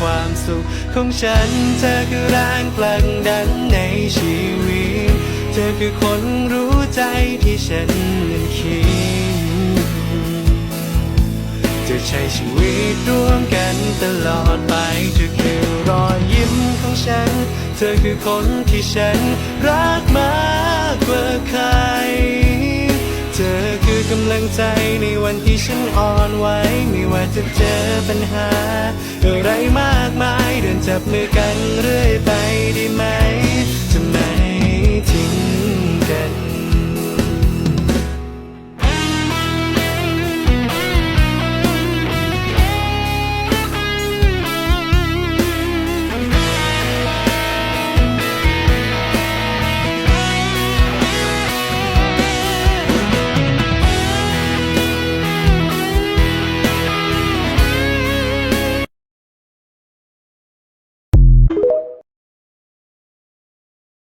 ความสุขของฉัน เธอคือแรงผลักดันในชีวิต เธอคือคนรู้ใจที่ฉันนั้นคิดจะใช้ชีวิตร่วมกันตลอดไป เธอคือรอยยิ้มของฉัน เธอคือคนที่ฉันรักมากกว่าใคร เธอคือกำลังใจในวันที่ฉันอ่อนไหวไม่ว่าจะเจอ ปัญหา อะไรมากมายเดินจับมือกันเรื่อยไปได้ไหม